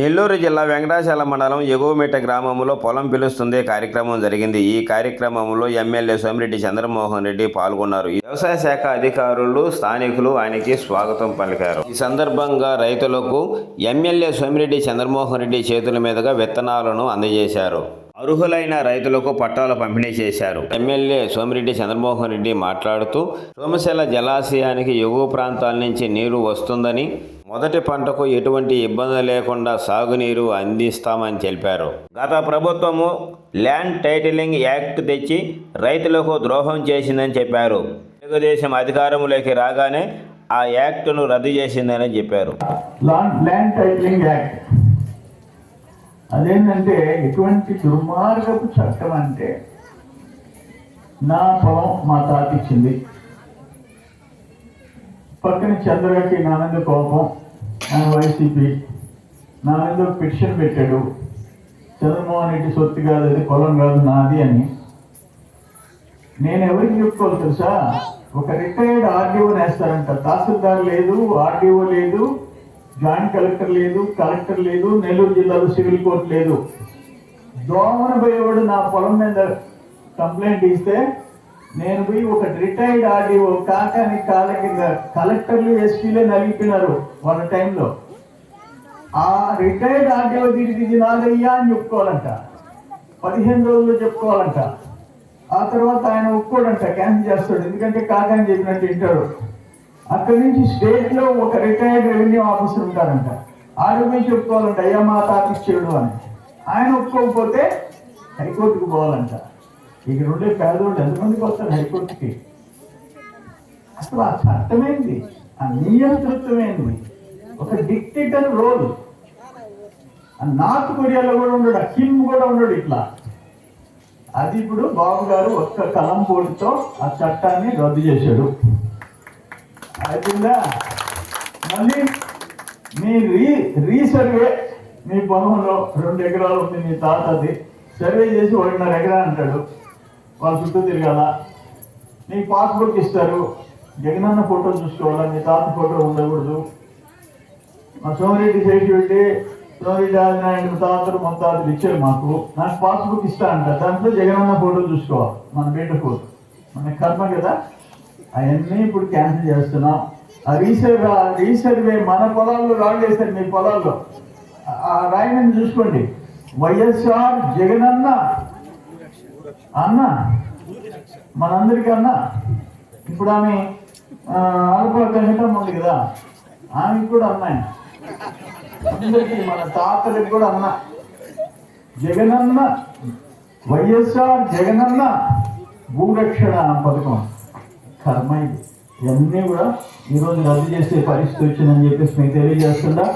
నెల్లూరు జిల్లా వెంకటాచల మండలం ఎగువమిట గ్రామంలో పొలం పిలుస్తుంది కార్యక్రమం జరిగింది. ఈ కార్యక్రమంలో ఎమ్మెల్యే సోమిరెడ్డి చంద్రమోహన్ రెడ్డి పాల్గొన్నారు. వ్యవసాయ శాఖ అధికారులు స్థానికులు ఆయనకి స్వాగతం పలికారు. ఈ సందర్భంగా రైతులకు ఎమ్మెల్యే సోమిరెడ్డి చంద్రమోహన్ రెడ్డి చేతుల మీదుగా విత్తనాలను అందజేశారు. అర్హులైన రైతులకు పట్టాలు పంపిణీ చేశారు. ఎమ్మెల్యే సోమిరెడ్డి చంద్రమోహన్ రెడ్డి మాట్లాడుతూ సోమశిల జలాశయానికి ఎగువ ప్రాంతాల నుంచి నీరు వస్తుందని మొదటి పంటకు ఎటువంటి ఇబ్బంది లేకుండా సాగునీరు అందిస్తామని తెలిపారు. గత ప్రభుత్వము ల్యాండ్ టైటిలింగ్ యాక్ట్ తెచ్చి రైతులకు ద్రోహం చేసిందని చెప్పారు. తెలుగుదేశం అధికారంలోకి రాగానే ఆ యాక్టును రద్దు చేసిందని చెప్పారు. Land land titling act. అదేంటంటే ఎటువంటి దుర్మార్గపు చట్టం అంటే నా పొలం మా తాత ఇచ్చింది పక్కన చంద్రకి నానంద కోపం ఆయన వైసీపీ నా పిటిషన్ పెట్టాడు. చంద్రమోహన్ రెడ్డి సొత్తు కాదు అది పొలం కాదు నాది అని. నేను ఎవరికి చెప్పుకోవాలి తెలుసా? ఒక రిటైర్డ్ ఆర్డీఓ నేస్తారంట. తహసీల్దార్ లేదు ఆర్డీఓ లేదు జాయింట్ కలెక్టర్ లేదు కలెక్టర్ లేదు నెల్లూరు జిల్లాలో సివిల్ కోర్టు లేదు. దోమన పోయేవాడు నా పొలం మీద కంప్లైంట్ ఇస్తే నేను పోయి ఒక రిటైర్డ్ ఆర్డీఓ కాకాని కాళ్ళ కింద కలెక్టర్లు ఎస్పీలే నలిగిపోయినారు వాళ్ళ టైంలో. ఆ రిటైర్డ్ ఆర్డీఓ తిరిగి ఇది నాదయ్యా అని చెప్పుకోవాలంట. పదిహేను రోజుల్లో చెప్పుకోవాలంట. ఆ తర్వాత ఆయన ఒప్పుకోడంట క్యాన్సిల్ చేస్తాడు. ఎందుకంటే కాకాని చెప్పినట్టు వింటాడు. అక్కడి నుంచి స్టేట్లో ఒక రిటైర్డ్ రెవెన్యూ ఆఫీసర్ ఉంటారంట ఆరోగ్యం చెప్పుకోవాలంట అయ్యా మా తాకిచ్చాడు అని. ఆయన ఒప్పుకోకపోతే హైకోర్టుకు పోవాలంట. ఇక్కడ ఉండే పేదోళ్ళు ఎంతమందికి వస్తారు హైకోర్టుకి? అసలు ఆ చట్టమేంది? ఆ నియంతృత్వమేంది? ఒక డిక్టేటర్ రోల్. ఆ నార్త్ కొరియాలో కూడా ఉండడు ఆ కిమ్ కూడా ఉండడు ఇట్లా. అది ఇప్పుడు బాబు గారు ఒక్క కలం పోటుతో ఆ చట్టాన్ని రద్దు చేశాడు. అయిపోయిందా? మళ్ళీ మీ రీ రీసర్వే మీ పొలంలో రెండు ఎకరాలు ఉంది మీ తాతది సర్వే చేసి ఒకటిన్నర ఎకరా అంటాడు. వాళ్ళ చుట్టూ తిరగాల. నీ పాస్బుక్ ఇస్తారు. జగనన్న ఫోటో చూసుకోవాలా? మీ తాత ఫోటో ఉండకూడదు. మా సోమిరెడ్డి చేసి పెట్టి సోమిరెడ్డి ఆదినారాయణ తాతలు మన తాతలు ఇచ్చారు మాకు. నాకు పాస్బుక్ ఇస్తా అంట దాంట్లో జగనన్న ఫోటో చూసుకోవాలి. మన బిడ్డ ఫోటో మన కర్మ కదా? అవన్నీ ఇప్పుడు క్యాన్సిల్ చేస్తున్నాం. ఆ రీసర్వే ఆ మన పొలాల్లో రాళ్ళు మీ పొలాల్లో. ఆ- రాయిని చూసుకోండి. వైఎస్ఆర్ జగన్ అన్న. అన్న. మనందరికీ అన్న. ఇప్పుడు ఆమె ఆలపల కవితం ఉంది కదా ఆమెకి కూడా అన్నాయి అందరికీ మన తాతలకు కూడా అన్న. జగనన్న వైఎస్ఆర్ జగనన్న భూరక్షణ పథకం. కర్మ ఇది. ఇవన్నీ కూడా ఈరోజు రద్దు చేసే పరిస్థితి వచ్చిందని చెప్పేసి మీకు తెలియజేస్తుందా